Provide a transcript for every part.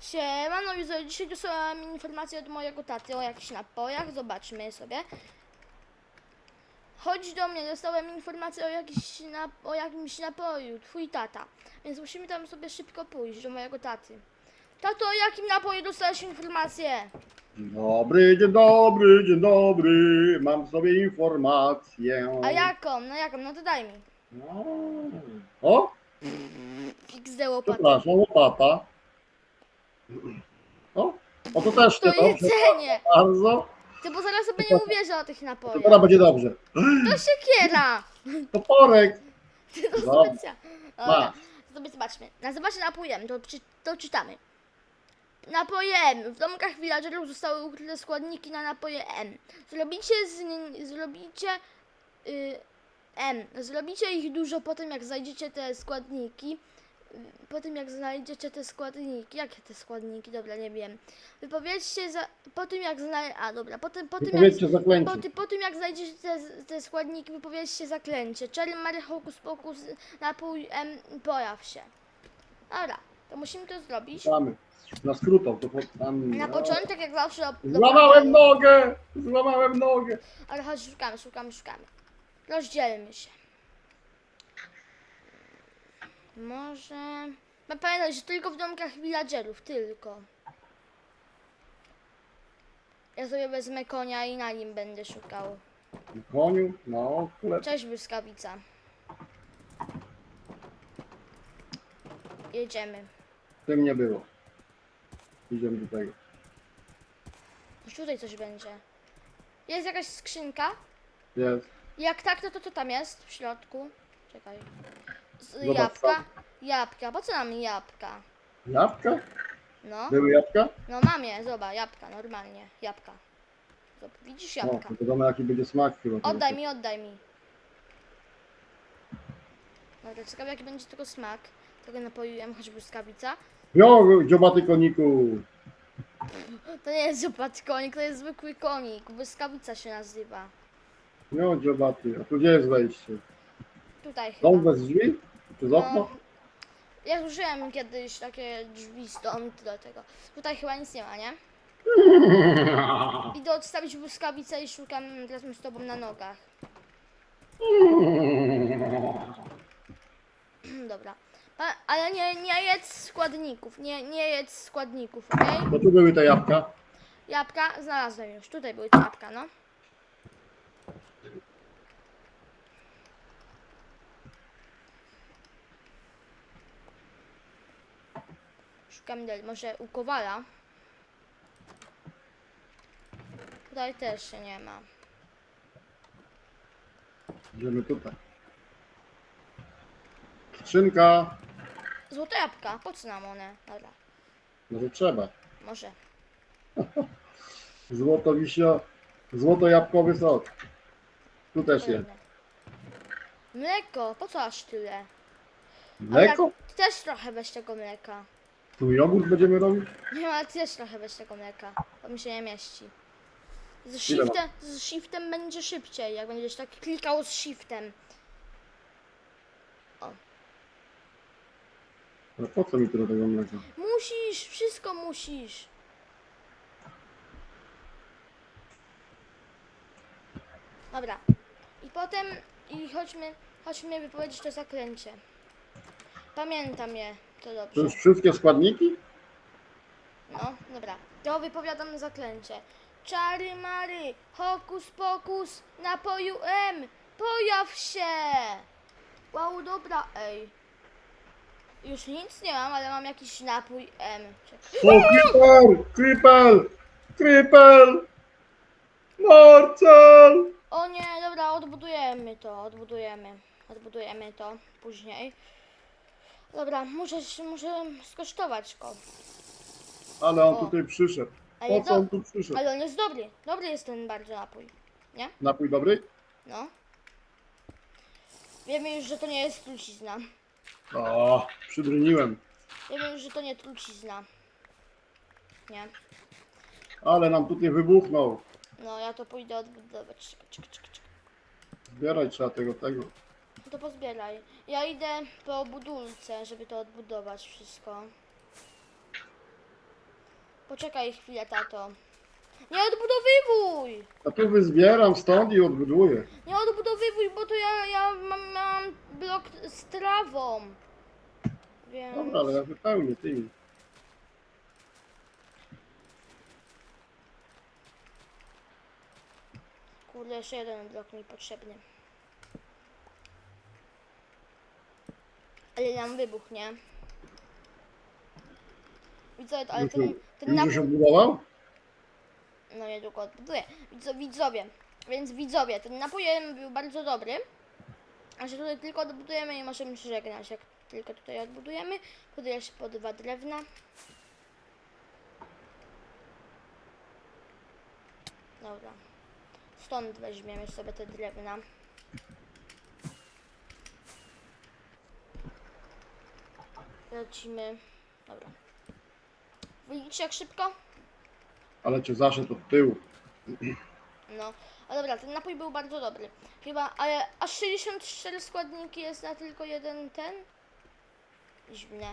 Siema, no i dzisiaj dostałem informację od mojego taty o jakichś napojach, zobaczmy sobie. Chodź do mnie, dostałem informację o, jakiś nap- o jakimś napoju, twój tata. Więc musimy tam sobie szybko pójść do mojego taty. Tato, o jakim napoju dostałeś informację? Dzień dobry, dzień dobry, dzień dobry. Mam sobie informację. A jaką? No jaką? No to daj mi. No. O, XD łopatę. przepraszam, łopata. O, o to też To nie dobrze. jedzenie! Bardzo. Ty, bo zaraz sobie nie uwierzę o tych To napojach. teraz będzie dobrze. To siekiera! Toporek. Ty to Dobra. specja. Dobra, Masz. sobie zobaczmy. Nazywacie napojem, to, to czytamy. Napojem. W domkach villagerów zostały ukryte składniki na napoje M. Zrobicie z zrobicie y, M. Zrobicie ich dużo po tym, jak znajdziecie te składniki. Po tym, jak znajdziecie te składniki. Jakie te składniki? Dobra, nie wiem. Wypowiedzcie za, po tym, jak znaj... A, dobra. Po tym, po tym, jak, Wypowiedzcie zaklęcie. po, ty, po tym jak znajdziecie te, te składniki, wypowiedzcie zaklęcie. Czerry, Mary, Hokus Pokus, napój, em, pojaw się. Dobra, to musimy to zrobić. Mamy. Na skrótą, to po- tam. Na początek, jak zawsze... Złamałem nogę! Złamałem nogę! Ale chodź, szukamy, szukamy, szukamy. Rozdzielmy się. Może... No pamiętaj, że tylko w domkach villagerów, tylko. Ja sobie wezmę konia i na nim będę szukał. Na koniu, no, chleb. Cześć, błyskawica. Jedziemy. Tym nie było. Idziemy do tego. Już tutaj coś będzie. Jest jakaś skrzynka? Jest. Jak tak, to to co tam jest w środku? Czekaj. Z, Zobacz jabłka? Jabłka. Po co nam jabłka? Jabłka? No. Były jabłka? No mam je, zobacz, jabłka, normalnie. Jabłka. Zobacz, widzisz O, jabłka? to wiadomo jaki będzie smak chyba. Oddaj mi, oddaj mi. Dobra, ciekawe jaki będzie tego smak. Tego napoiłem, choć błyskawica. Jo, dziobaty koniku. To nie jest zupat konik, to jest zwykły konik. Błyskawica się nazywa. Jo, dziobaty. A tu gdzie jest wejście? Tutaj chyba. Dom bez drzwi? Przez okno? No, ja użyłem kiedyś takie drzwi stąd do tego. Tutaj chyba nic nie ma, nie? Idę odstawić błyskawicę i szukam razem z tobą na nogach. Dobra. Pa, ale nie, nie jedz składników, nie, nie jedz składników, okej? To tu były te jabłka. Jabłka znalazłem już, tutaj były te jabłka, no. Dalej, może u Kowala. Tutaj też się nie ma. Idziemy tutaj. Skrzynka. Złote jabłka, po co nam one? Dobra, Może trzeba. może. Złoto wisio. Złoto jabłkowy sok. Tu też jest. Mleko, po co aż tyle? Mleko? Ale ty też trochę weź tego mleka. Tu jogurt będziemy robić? Nie, ale ty też trochę weź tego mleka. To mi się nie mieści. Z Ile shiftem, z shiftem będzie szybciej, jak będziesz tak klikał z shiftem. Ale po co mi tyle tego mleka? Musisz, wszystko musisz. Dobra. I potem, i chodźmy, chodźmy wypowiedzieć to zaklęcie. Pamiętam je, to To dobrze. już wszystkie składniki? No, dobra. To wypowiadam zaklęcie. Czary mary, hokus pokus, napoju M, pojaw się! Wow, dobra, ej. Już nic nie mam, ale mam jakiś napój M. Czekaj. O! Creeper! Creeper! Marcel! O nie, dobra, odbudujemy to, odbudujemy. Odbudujemy to później. Dobra, muszę, muszę skosztować go. Ale on O. tutaj przyszedł. Ale, Po co on tu przyszedł? ale on jest dobry. Dobry jest ten bardzo napój. Napój dobry? No. Wiemy już, że to nie jest trucizna. O, przybryniłem. Wiemy już, że to nie trucizna. Nie. Ale nam tutaj wybuchnął. No, ja to pójdę odbudować. Czekaj, czekaj, czekaj, czekaj. Zbierać trzeba tego, tego. No to pozbieraj. Ja idę po budulce, żeby to odbudować wszystko. Poczekaj chwilę, tato. Nie odbudowywuj! A tu wyzbieram stąd i odbuduję. Nie odbudowywuj, bo to ja, ja mam, mam blok z trawą. Więc... Dobra, ale ja wypełnię tymi. Kurde, jeszcze jeden blok mi potrzebny. Ale nam wybuch, nie? Widzę, ale ten, ten Już już napój... odbudował? No niedługo odbuduję. Widzo, widzowie, więc widzowie, ten napój był bardzo dobry. A że tutaj tylko odbudujemy i możemy się żegnać. Jak tylko tutaj odbudujemy, podaję jeszcze po dwa drewna. Dobra. Stąd weźmiemy sobie te drewna. Lecimy. Dobra. Widzicie jak szybko? Ale cię zaszedł od tyłu. No, a dobra, ten napój był bardzo dobry. Chyba, ale aż 64 składniki jest na tylko jeden ten? Dziwne.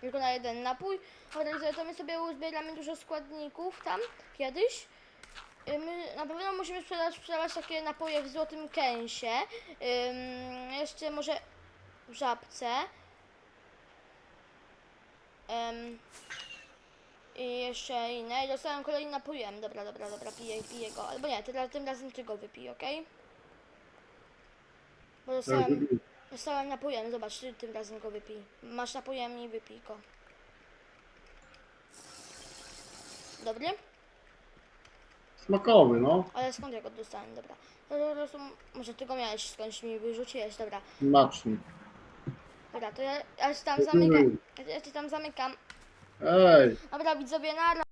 Tylko na jeden napój. Widzę, to my sobie uzbieramy dużo składników tam kiedyś. Y, My na pewno musimy sprzedać, sprzedawać takie napoje w złotym kęsie. Ym, jeszcze może w żabce. Ym, i jeszcze inne. I dostałem kolejny napojem. Dobra, dobra, dobra, piję, piję go. Albo nie, teraz, tym razem ty go wypij, okej? Bo dostałem, dostałem napojem, zobacz, ty tym razem go wypij. Masz napojem i wypij go. Dobry? Smakowy, no. Ale skąd ja go dostałem? Dobra. To po prostu, może ty go miałeś skądś mi wyrzuciłeś, dobra. Smaczny. Dobra, to ja, ja się tam zamykam. Ja się tam zamykam. Ej, Dobra, widzowie, na